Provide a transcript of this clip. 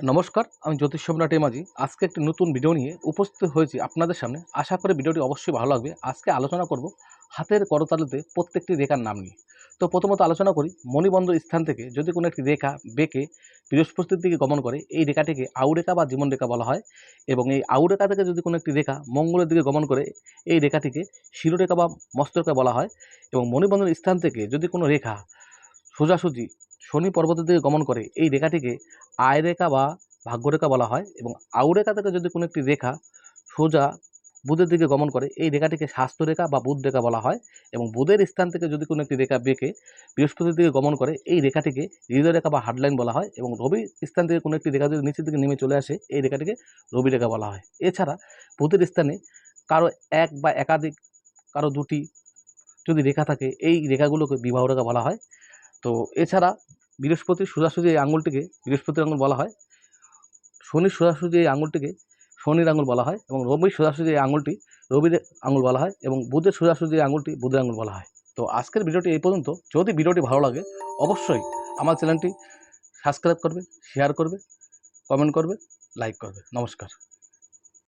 নমস্কার, আমি জ্যোতিষ সম্রাট মাঝি আজকে একটি নতুন ভিডিও নিয়ে উপস্থিত হয়েছি আপনাদের সামনে। আশা করে ভিডিওটি অবশ্যই ভালো লাগবে। আজকে আলোচনা করব হাতের করতালিতে প্রত্যেকটি রেখার নাম নিয়ে। তো প্রথমত আলোচনা করি মণিবন্ধ স্থান থেকে যদি কোনো একটি রেখা বেঁকে বৃহস্পতির দিকে গমন করে, এই রেখাটিকে আউরেখা বা জীবন রেখা বলা হয় এবং এই আউরেখা থেকে যদি কোনো একটি রেখা মঙ্গলের দিকে গমন করে, এই রেখাটিকে শিরোরেখা বা মস্তরেখা বলা হয় এবং মণিবন্ধন স্থান থেকে যদি কোনো রেখা সোজাসুজি শনি পর্বতের দিকে গমন করে, এই রেখাটিকে আয় রেখা বা ভাগ্যরেখা বলা হয় এবং আউরেখা থেকে যদি কোনো একটি রেখা সোজা বুধের দিকে গমন করে, এই রেখাটিকে স্বাস্থ্যরেখা বা বুধ রেখা বলা হয় এবং বুধের স্থান থেকে যদি কোনো একটি রেখা বেঁকে বৃহস্পতির দিকে গমন করে, এই রেখাটিকে হৃদয় রেখা বা হার্ডলাইন বলা হয় এবং রবি স্থান থেকে কোনো একটি রেখা যদি নিচের দিকে নেমে চলে আসে, এই রেখাটিকে রবি রেখা বলা হয়। এছাড়া বুধের স্থানে কারও এক বা একাধিক, কারও দুটি যদি রেখা থাকে, এই রেখাগুলোকে বিবাহ রেখা বলা হয়। তো এছাড়া বৃহস্পতির সোজাসুজি এই আঙুলটিকে, বৃহস্পতির আঙুল বলা হয়, শনির সোজাসুজি এই আঙুলটিকে শনির আঙুল বলা হয় এবং রবির সোজাসুজি এই আঙুলটি রবির আঙুল বলা হয় এবং বুধের সোজাসুজি এই আঙুলটি বুধের আঙুল বলা হয়। তো আজকের ভিডিওটি এই পর্যন্ত। যদি ভিডিওটি ভালো লাগে, অবশ্যই আমার চ্যানেলটি সাবস্ক্রাইব করবে, শেয়ার করবে, কমেন্ট করবে, লাইক করবে। নমস্কার।